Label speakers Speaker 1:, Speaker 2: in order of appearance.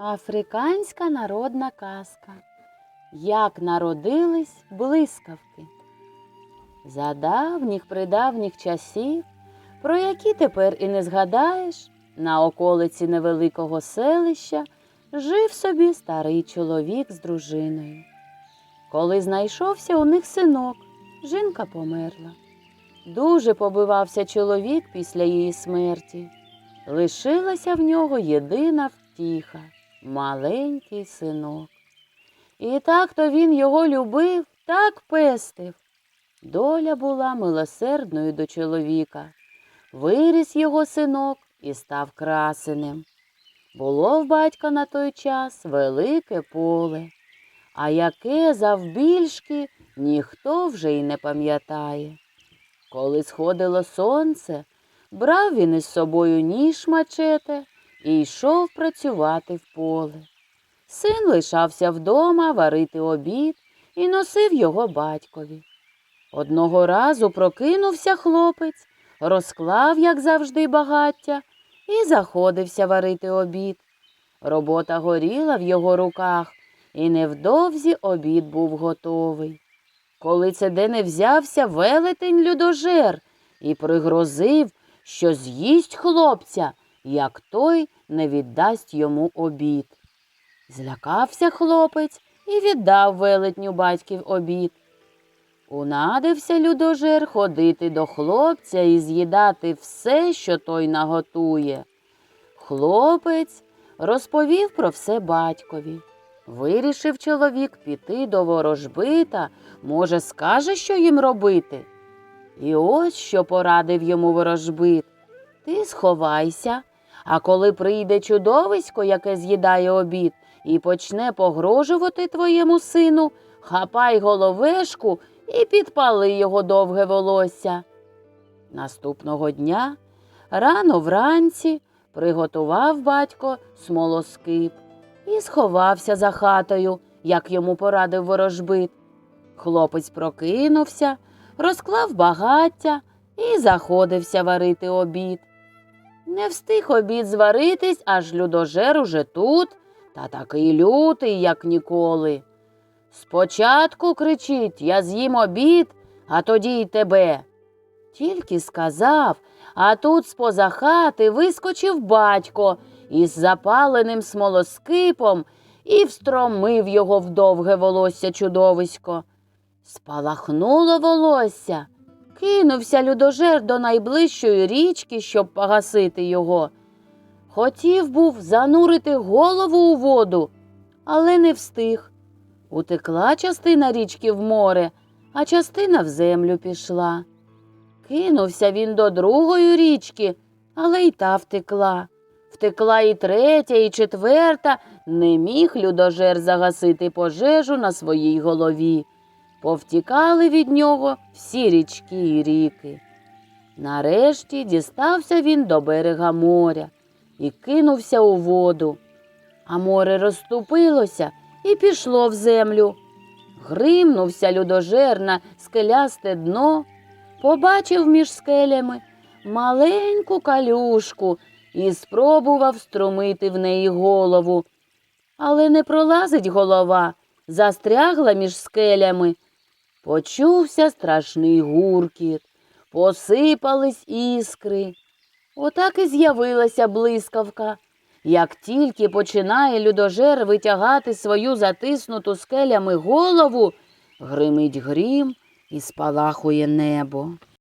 Speaker 1: Африканська народна казка. Як народились блискавки. За давніх придавніх часів, про які тепер і не згадаєш, на околиці невеликого селища жив собі старий чоловік з дружиною. Коли знайшовся у них синок, жінка померла. Дуже побивався чоловік після її смерті. Лишилася в нього єдина втіха маленький синок. І так то він його любив, так пестив. Доля була милосердною до чоловіка. Виріс його синок і став красеним. Було в батька на той час велике поле, а яке завбільшки ніхто вже й не пам'ятає. Коли сходило сонце, брав він із собою ніж мачете і йшов працювати в поле. Син лишався вдома варити обід і носив його батькові. Одного разу прокинувся хлопець, розклав, як завжди, багаття, і заходився варити обід. Робота горіла в його руках, і невдовзі обід був готовий. Коли це де не взявся велетень людожер і пригрозив, що з'їсть хлопця, як той не віддасть йому обід. Злякався хлопець і віддав велетню батьків обід. Унадився людожер ходити до хлопця і з'їдати все, що той наготує. Хлопець розповів про все батькові. Вирішив чоловік піти до ворожбита, може, скаже, що їм робити. І ось що порадив йому ворожбит. Ти сховайся, а коли прийде чудовисько, яке з'їдає обід, і почне погрожувати твоєму сину, хапай головешку і підпали його довге волосся. Наступного дня, рано вранці, приготував батько смолоскип і сховався за хатою, як йому порадив ворожбит. Хлопець прокинувся, розклав багаття і заходився варити обід. Не встиг обід зваритись, аж людожер уже тут, та такий лютий, як ніколи. Спочатку кричить Я з'їм обід, а тоді й тебе. Тільки сказав, а тут з-поза хати вискочив батько із запаленим смолоскипом і встромив його в довге волосся чудовисько. Спалахнуло волосся, кинувся людожер до найближчої річки, щоб погасити його. Хотів був занурити голову у воду, але не встиг. Утекла частина річки в море, а частина в землю пішла. Кинувся він до другої річки, але й та втекла. Втекла і третя, і четверта, не міг людожер загасити пожежу на своїй голові. Повтікали від нього всі річки і ріки. Нарешті дістався він до берега моря і кинувся у воду. А море розступилося і пішло в землю. Гримнувся людожер на скелясте дно, побачив між скелями маленьку калюшку і спробував струмити в неї голову. Але не пролазить голова, застрягла між скелями. Почувся страшний гуркіт, посипались іскри. Отак і з'явилася блискавка. Як тільки починає людожер витягати свою затиснуту скелями голову, гримить грім і спалахує небо.